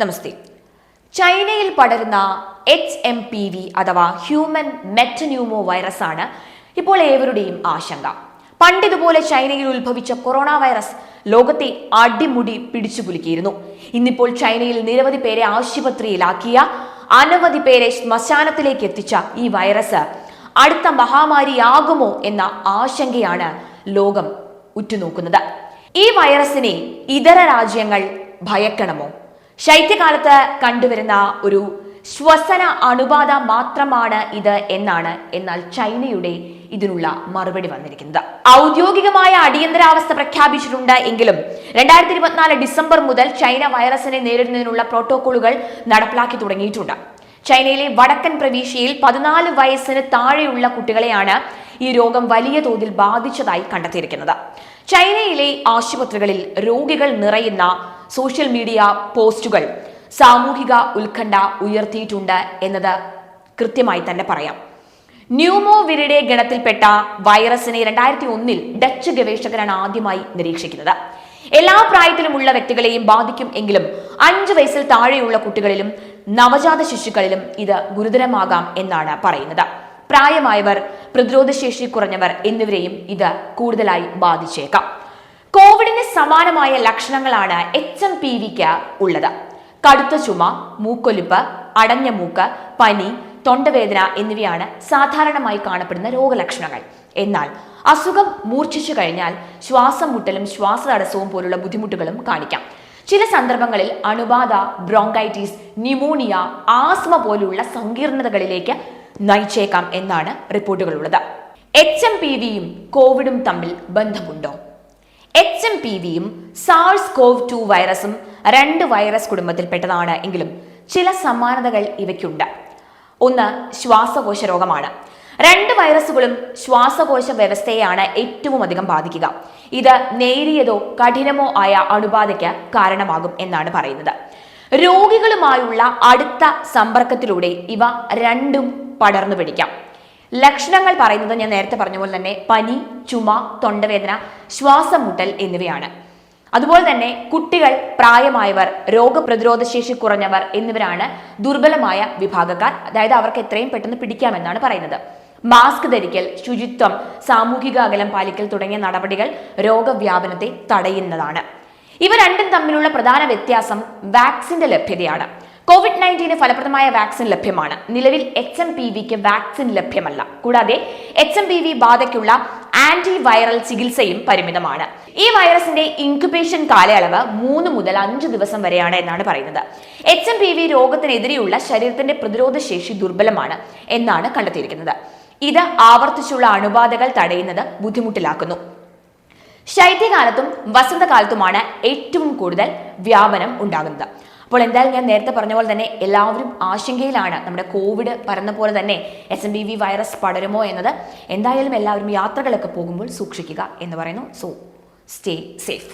നമസ്തേ. ചൈനയിൽ പടരുന്ന H M P V അഥവാ ഹ്യൂമൻ മെറ്റന്യൂമോ വൈറസ് ആണ് ഇപ്പോൾ ഏവരുടെയും ആശങ്ക. പണ്ടിതുപോലെ ചൈനയിൽ ഉത്ഭവിച്ച കൊറോണ വൈറസ് ലോകത്തെ അടിമുടി പിടിച്ചു കുലുക്കിയിരുന്നു ഇന്നിപ്പോൾ ചൈനയിൽ നിരവധി പേരെ ആശുപത്രിയിലാക്കിയ അനവധി പേരെ ശ്മശാനത്തിലേക്ക് എത്തിച്ച ഈ വൈറസ് അടുത്ത മഹാമാരിയാകുമോ എന്ന ആശങ്കയാണ് ലോകം ഉറ്റുനോക്കുന്നത്. ഈ വൈറസിനെ ഇതര രാജ്യങ്ങൾ ഭയക്കണമോ? ശൈത്യകാലത്ത് കണ്ടുവരുന്ന ഒരു ശ്വസന അണുബാധ മാത്രമാണ് ഇത് എന്നാണ് എന്നാൽ ചൈനയുടെ ഇതിനുള്ള മറുപടി വന്നിരിക്കുന്നത്. ഔദ്യോഗികമായ അടിയന്തരാവസ്ഥ പ്രഖ്യാപിച്ചിട്ടുണ്ട് എങ്കിലും രണ്ടായിരത്തി ഇരുപത്തിനാല് ഡിസംബർ മുതൽ ചൈന വൈറസിനെ നേരിടുന്നതിനുള്ള പ്രോട്ടോകോളുകൾ നടപ്പിലാക്കി തുടങ്ങിയിട്ടുണ്ട്. ചൈനയിലെ വടക്കൻ പ്രവിശ്യയിൽ പതിനാല് വയസ്സിന് താഴെയുള്ള കുട്ടികളെയാണ് ഈ രോഗം വലിയ തോതിൽ ബാധിച്ചതായി കണ്ടെത്തിയിരിക്കുന്നത്. ചൈനയിലെ ആശുപത്രികളിൽ രോഗികൾ നിറയുന്ന സോഷ്യൽ മീഡിയ പോസ്റ്റുകൾ സാമൂഹിക ഉത്കണ്ഠ ഉയർത്തിയിട്ടുണ്ട് എന്നത് കൃത്യമായി തന്നെ പറയാം. ന്യൂമോ വിരിഡെ ഗണത്തിൽപ്പെട്ട വൈറസിനെ രണ്ടായിരത്തി ഒന്നിൽ ഡച്ച് ഗവേഷകരാണ് ആദ്യമായി നിരീക്ഷിക്കുന്നത്. എല്ലാ പ്രായത്തിലുമുള്ള വ്യക്തികളെയും ബാധിക്കും എങ്കിലും അഞ്ചു വയസ്സിൽ താഴെയുള്ള കുട്ടികളിലും നവജാത ശിശുക്കളിലും ഇത് ഗുരുതരമാകാം എന്നാണ് പറയുന്നത്. പ്രായമായവർ പ്രതിരോധശേഷി കുറഞ്ഞവർ എന്നിവരെയും ഇത് കൂടുതലായി ബാധിച്ചേക്കാം. കോവിഡിന് സമാനമായ ലക്ഷണങ്ങളാണ് എച്ച് എം പി വിക്ക് ഉള്ളത്. കടുത്ത ചുമ മൂക്കൊലിപ്പ് അടഞ്ഞ മൂക്ക് പനി തൊണ്ടവേദന എന്നിവയാണ് സാധാരണമായി കാണപ്പെടുന്ന രോഗലക്ഷണങ്ങൾ. എന്നാൽ അസുഖം മൂർച്ഛിച്ചു കഴിഞ്ഞാൽ ശ്വാസം മുട്ടലും ശ്വാസതടസ്സവും പോലുള്ള ബുദ്ധിമുട്ടുകളും കാണിക്കാം. ചില സന്ദർഭങ്ങളിൽ അണുബാധ ബ്രോങ്കൈറ്റിസ് ന്യൂമോണിയ ആസ്മ പോലുള്ള സങ്കീർണതകളിലേക്ക് നയിച്ചേക്കാം എന്നാണ് റിപ്പോർട്ടുകളുള്ളത്. എച്ച് എം പി വിയും കോവിഡും തമ്മിൽ ബന്ധമുണ്ടോ? എച്ച് എം പി വിയും സാൾസ് കോവ് ടു വൈറസും രണ്ട് വൈറസ് കുടുംബത്തിൽപ്പെട്ടതാണ് എങ്കിലും ചില സമാനതകൾ ഇവയ്ക്കുണ്ട്. ഒന്ന് ശ്വാസകോശ രോഗമാണ്. രണ്ട് വൈറസുകളും ശ്വാസകോശ വ്യവസ്ഥയെയാണ് ഏറ്റവും അധികം ബാധിക്കുക. ഇത് നേരിയതോ കഠിനമോ ആയ അണുബാധയ്ക്ക് കാരണമാകും എന്നാണ് പറയുന്നത്. രോഗികളുമായുള്ള അടുത്ത സമ്പർക്കത്തിലൂടെ ഇവ രണ്ടും പടർന്നു പിടിക്കാം. ലക്ഷണങ്ങൾ പറയുന്നത് ഞാൻ നേരത്തെ പറഞ്ഞ പോലെ തന്നെ പനി ചുമ തൊണ്ടവേദന ശ്വാസം മുട്ടൽ എന്നിവയാണ്. അതുപോലെ തന്നെ കുട്ടികൾ പ്രായമായവർ രോഗപ്രതിരോധ ശേഷി കുറഞ്ഞവർ എന്നിവരാണ് ദുർബലമായ വിഭാഗക്കാർ. അതായത് അവർക്ക് എത്രയും പെട്ടെന്ന് പിടിക്കാമെന്നാണ് പറയുന്നത്. മാസ്ക് ധരിക്കൽ ശുചിത്വം സാമൂഹിക അകലം പാലിക്കൽ തുടങ്ങിയ നടപടികൾ രോഗവ്യാപനത്തെ തടയുന്നതാണ്. ഇവ രണ്ടും തമ്മിലുള്ള പ്രധാന വ്യത്യാസം വാക്സിന്റെ ലഭ്യതയാണ്. കോവിഡ് നയന്റീന് ഫലപ്രദമായ വാക്സിൻ ലഭ്യമാണ്. നിലവിൽ എച്ച് എം പി വിക്ക് വാക്സിൻ ലഭ്യമല്ല. കൂടാതെ എച്ച് എം പി വി ബാധയ്ക്കുള്ള ആന്റി വൈറൽ ചികിത്സയും പരിമിതമാണ്. ഈ വൈറസിന്റെ ഇൻക്യുബേഷൻ കാലയളവ് മൂന്ന് മുതൽ അഞ്ച് ദിവസം വരെയാണ് എന്നാണ് പറയുന്നത്. എച്ച് എം പി വി രോഗത്തിനെതിരെയുള്ള ശരീരത്തിന്റെ പ്രതിരോധ ശേഷി ദുർബലമാണ് എന്നാണ് കണ്ടെത്തിയിരിക്കുന്നത്. ഇത് ആവർത്തിച്ചുള്ള അണുബാധകൾ തടയുന്നത് ബുദ്ധിമുട്ടിലാക്കുന്നു. ശൈത്യകാലത്തും വസന്തകാലത്തുമാണ് ഏറ്റവും കൂടുതൽ വ്യാപനം ഉണ്ടാകുന്നത്. അപ്പോൾ എന്തായാലും ഞാൻ നേരത്തെ പറഞ്ഞ പോലെ തന്നെ എല്ലാവരും ആശങ്കയിലാണ്. നമ്മുടെ കോവിഡ് പറഞ്ഞ പോലെ തന്നെ S M B V virus പടരുമോ എന്നത്. എന്തായാലും എല്ലാവരും യാത്രകളൊക്കെ പോകുമ്പോൾ സൂക്ഷിക്കുക എന്ന് പറയുന്നു. So stay safe